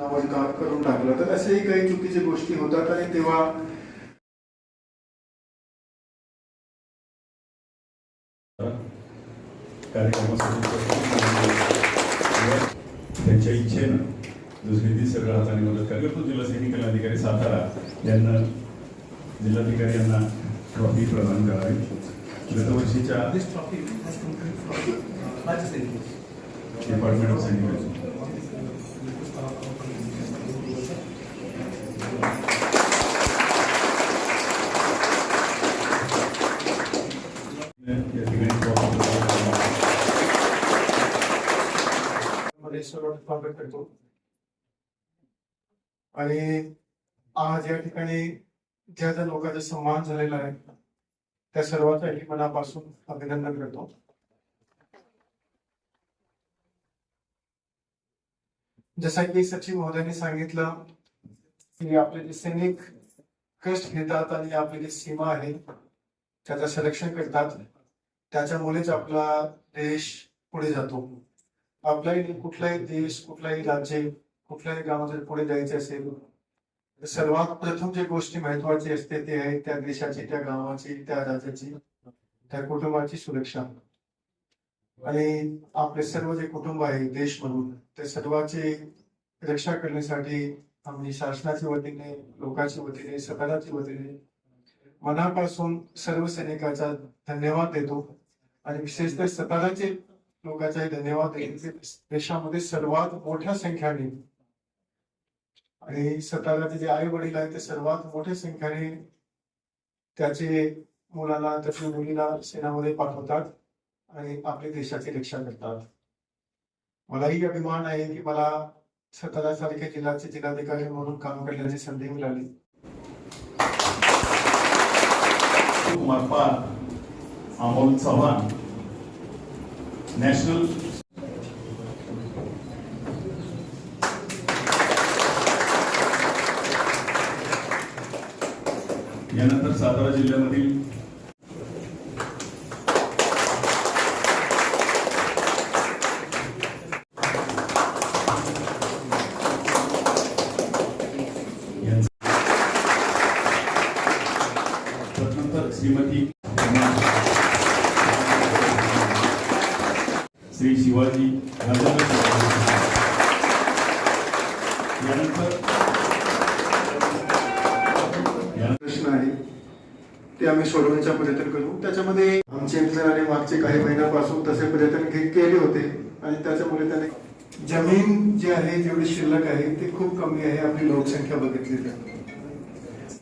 काम करून टाकलं. तर असेही काही चुकीच्या गोष्टी होतात आणि तेव्हा त्यांच्या इच्छेनं दुसरी ती सगळं हाताने मदत करावी तो जिल्हा सैनिक अधिकारी सातारा यांना जिल्हाधिकारी यांना ट्रॉफी प्रदान करावी. गतवर्षीच्या. डिपार्टमेंट ऑफ सैनिक. या ठिकाणी स्वागत करतो आणि आज या ठिकाणी ज्या ज्या लोकांचा सन्मान झालेला आहे त्या सर्वांचाही मनापासून अभिनंदन करतो. जसं की सचिव महोदयांनी सांगितलं की आपले जे सैनिक कष्ट घेतात आणि आपली जी सीमा आहे त्याचं संरक्षण करतात. त्याच्यामुळेच आपला देश पुढे जातो. आपलाही कुठलाही देश कुठलाही राज्य कुठल्याही गावात जर पुढे जायचे असेल सर्वात प्रथम जे गोष्टी महत्वाची असते ते आहे त्या देशाची त्या गावाची त्या राज्याची त्या कुटुंबाची सुरक्षा. आणि आपले सर्व जे कुटुंब आहे देश म्हणून ते सर्वांची रक्षा करण्यासाठी आम्ही शासनाच्या वतीने लोकांच्या वतीने सरकाराच्या वतीने मनापासून सर्व सैनिकाचा धन्यवाद देतो. आणि विशेषतः सताराचे लोकांचाही धन्यवाद. देशामध्ये सर्वात मोठ्या संख्येने आणि सताराचे जे आई वडील आहेत ते सर्वात मोठ्या संख्येने त्याचे मुलाला त्याच्या मुलीला सेनामध्ये पाठवतात आणि आपल्या देशाची रक्षा करतात. मलाही अभिमान आहे की मला सतारा सारख्या जिल्ह्याचे जिल्हाधिकारी म्हणून काम करण्याची संधी मिळाली. अमोल चव्हाण. नॅशनल यानंतर सातारा जिल्ह्यामधील श्रीमती श्री शिवाजी प्रश्न आहे ते आम्ही सोडवण्याचा प्रयत्न करू. त्याच्यामध्ये आमचे आणि मागचे काही महिन्यापासून तसे प्रयत्न केले होते. आणि त्याच्यामुळे त्याने जमीन जी आहे जेवढी शिल्लक आहे ती खूप कमी आहे आपली लोकसंख्या बघितली तर